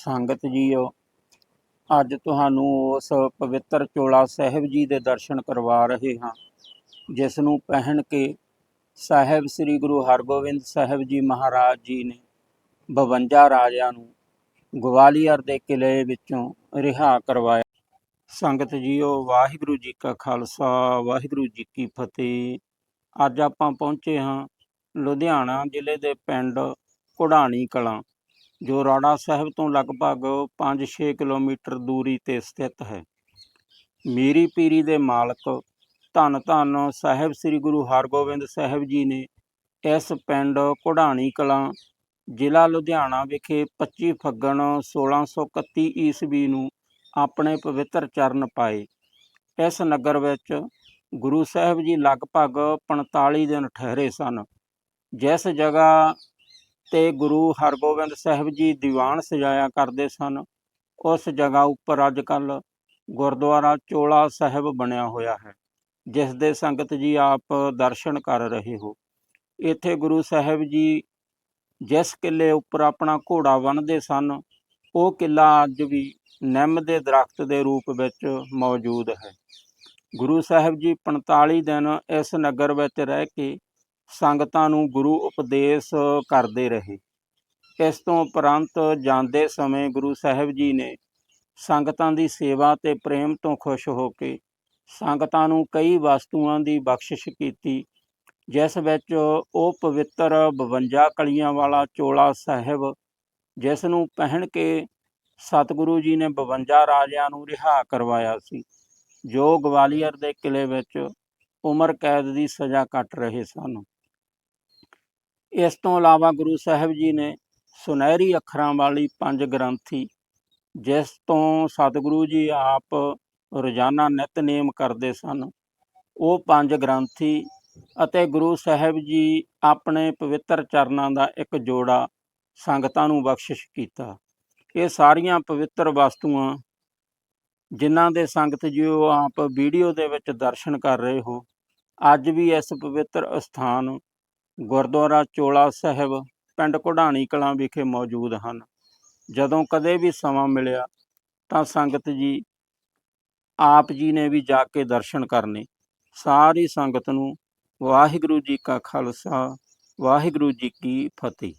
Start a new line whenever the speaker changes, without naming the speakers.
ਸੰਗਤ ਜੀਓ, ਅੱਜ ਤੁਹਾਨੂੰ ਉਸ ਪਵਿੱਤਰ ਚੋਲਾ ਸਾਹਿਬ ਜੀ ਦੇ ਦਰਸ਼ਨ ਕਰਵਾ ਰਹੇ ਹਾਂ, ਜਿਸ ਨੂੰ ਪਹਿਨ ਕੇ ਸਾਹਿਬ ਸ੍ਰੀ ਗੁਰੂ ਹਰਗੋਬਿੰਦ ਸਾਹਿਬ ਜੀ ਮਹਾਰਾਜ ਜੀ ਨੇ 52 ਰਾਜਿਆਂ ਨੂੰ ਗਵਾਲੀਅਰ ਦੇ ਕਿਲੇ ਵਿੱਚੋਂ ਰਿਹਾ ਕਰਵਾਇਆ। ਸੰਗਤ ਜੀਓ, ਵਾਹਿਗੁਰੂ ਜੀ ਕਾ ਖਾਲਸਾ, ਵਾਹਿਗੁਰੂ ਜੀ ਕੀ ਫਤਿਹ। ਅੱਜ ਆਪਾਂ ਪਹੁੰਚੇ ਹਾਂ ਲੁਧਿਆਣਾ ਜ਼ਿਲ੍ਹੇ ਦੇ ਪਿੰਡ ਘੁੜਾਣੀ ਕਲਾਂ। ਜੋ ਰਾੜਾ ਸਾਹਿਬ ਤੋਂ ਲਗਭਗ 5-6 ਕਿਲੋਮੀਟਰ ਦੂਰੀ ਤੇ ਸਥਿਤ ਹੈ। ਮੀਰੀ ਪੀਰੀ ਦੇ ਮਾਲਕ ਧੰਨ ਧੰਨ ਸਾਹਿਬ ਸ੍ਰੀ ਗੁਰੂ ਹਰਗੋਬਿੰਦ ਸਾਹਿਬ ਜੀ ਨੇ ਇਸ ਪਿੰਡ ਘੁੜਾਣੀ ਕਲਾਂ, ਜ਼ਿਲ੍ਹਾ ਲੁਧਿਆਣਾ ਵਿਖੇ 25 ਫੱਗਣ 1631 ਈਸਵੀ ਨੂੰ ਆਪਣੇ ਪਵਿੱਤਰ ਚਰਨ ਪਾਏ। ਇਸ ਨਗਰ ਵਿੱਚ ਗੁਰੂ ਸਾਹਿਬ ਜੀ ਲਗਭਗ 45 ਦਿਨ ਠਹਿਰੇ ਸਨ। ਜਿਸ ਜਗ੍ਹਾ ਤੇ ਗੁਰੂ ਹਰਗੋਬਿੰਦ ਸਾਹਿਬ ਜੀ ਦੀਵਾਨ ਸਜਾਇਆ ਕਰਦੇ ਸਨ। ਉਸ ਜਗ੍ਹਾ ਉੱਪਰ ਅੱਜ ਕੱਲ ਗੁਰਦੁਆਰਾ ਚੋਲਾ ਸਾਹਿਬ ਬਣਿਆ ਹੋਇਆ ਹੈ, ਜਿਸ ਦੇ ਸੰਗਤ ਜੀ ਆਪ ਦਰਸ਼ਨ ਕਰ ਰਹੇ ਹੋ। ਇੱਥੇ ਗੁਰੂ ਸਾਹਿਬ ਜੀ ਜਿਸ ਕਿਲੇ ਉੱਪਰ ਆਪਣਾ ਘੋੜਾ ਬੰਨ੍ਹਦੇ ਸਨ, ਉਹ ਕਿਲਾ ਅੱਜ ਵੀ ਨਿੰਮ ਦੇ ਦਰਖਤ ਦੇ ਰੂਪ ਵਿੱਚ ਮੌਜੂਦ ਹੈ। ਗੁਰੂ ਸਾਹਿਬ ਜੀ 45 ਦਿਨ ਇਸ ਨਗਰ ਵਿੱਚ ਰਹਿ ਕੇ ਸੰਗਤਾਂ ਨੂੰ ਗੁਰੂ ਉਪਦੇਸ਼ ਕਰਦੇ ਰਹੇ। ਇਸ ਤੋਂ ਉਪਰੰਤ ਜਾਂਦੇ ਸਮੇਂ ਗੁਰੂ ਸਾਹਿਬ ਜੀ ਨੇ ਸੰਗਤਾਂ ਦੀ ਸੇਵਾ ਤੇ ਪ੍ਰੇਮ ਤੋਂ ਖੁਸ਼ ਹੋ ਕੇ ਸੰਗਤਾਂ ਨੂੰ ਕਈ ਵਸਤੂਆਂ ਦੀ ਬਖਸ਼ਿਸ਼ ਕੀਤੀ, ਜਿਸ ਵਿੱਚ ਉਹ ਪਵਿੱਤਰ 52 ਕਲੀਆਂ ਵਾਲਾ ਚੋਲਾ ਸਾਹਿਬ, ਜਿਸ ਨੂੰ ਪਹਿਨ ਕੇ ਸਤਿਗੁਰੂ ਜੀ ਨੇ 52 ਰਾਜਿਆਂ ਨੂੰ ਰਿਹਾ ਕਰਵਾਇਆ ਸੀ, ਜੋ ਗਵਾਲੀਅਰ ਦੇ ਕਿਲੇ ਵਿੱਚ ਉਮਰ ਕੈਦ ਦੀ ਸਜ਼ਾ ਕੱਟ ਰਹੇ ਸਨ। ਇਸ ਤੋਂ ਇਲਾਵਾ ਗੁਰੂ ਸਾਹਿਬ ਜੀ ਨੇ ਸੁਨਹਿਰੀ ਅੱਖਰਾਂ ਵਾਲੀ ਪੰਜ ਗ੍ਰੰਥੀ, ਜਿਸ ਤੋਂ ਸਤਿਗੁਰੂ ਜੀ ਆਪ ਰੋਜ਼ਾਨਾ ਨਿਤਨੇਮ ਕਰਦੇ ਸਨ, ਉਹ ਪੰਜ ਗ੍ਰੰਥੀ ਅਤੇ ਗੁਰੂ ਸਾਹਿਬ ਜੀ ਆਪਣੇ ਪਵਿੱਤਰ ਚਰਨਾਂ ਦਾ ਇੱਕ ਜੋੜਾ ਸੰਗਤਾਂ ਨੂੰ ਬਖਸ਼ਿਸ਼ ਕੀਤਾ। ਇਹ ਸਾਰੀਆਂ ਪਵਿੱਤਰ ਵਸਤੂਆਂ ਜਿਨ੍ਹਾਂ ਦੇ ਸੰਗਤ ਜੀਓ ਆਪ ਵੀਡੀਓ ਦੇ ਵਿੱਚ ਦਰਸ਼ਨ ਕਰ ਰਹੇ ਹੋ, ਅੱਜ ਵੀ ਇਸ ਪਵਿੱਤਰ ਅਸਥਾਨ ਗੁਰਦੁਆਰਾ ਚੋਲਾ ਸਾਹਿਬ, ਪਿੰਡ ਘੁੜਾਣੀ ਕਲਾਂ ਵਿਖੇ ਮੌਜੂਦ ਹਨ। ਜਦੋਂ ਕਦੇ ਵੀ ਸਮਾਂ ਮਿਲਿਆ ਤਾਂ ਸੰਗਤ ਜੀ ਆਪ ਜੀ ਨੇ ਵੀ ਜਾ ਕੇ ਦਰਸ਼ਨ ਕਰਨੇ। ਸਾਰੀ ਸੰਗਤ ਨੂੰ ਵਾਹਿਗੁਰੂ ਜੀ ਕਾ ਖਾਲਸਾ, ਵਾਹਿਗੁਰੂ ਜੀ ਕੀ ਫਤਿਹ।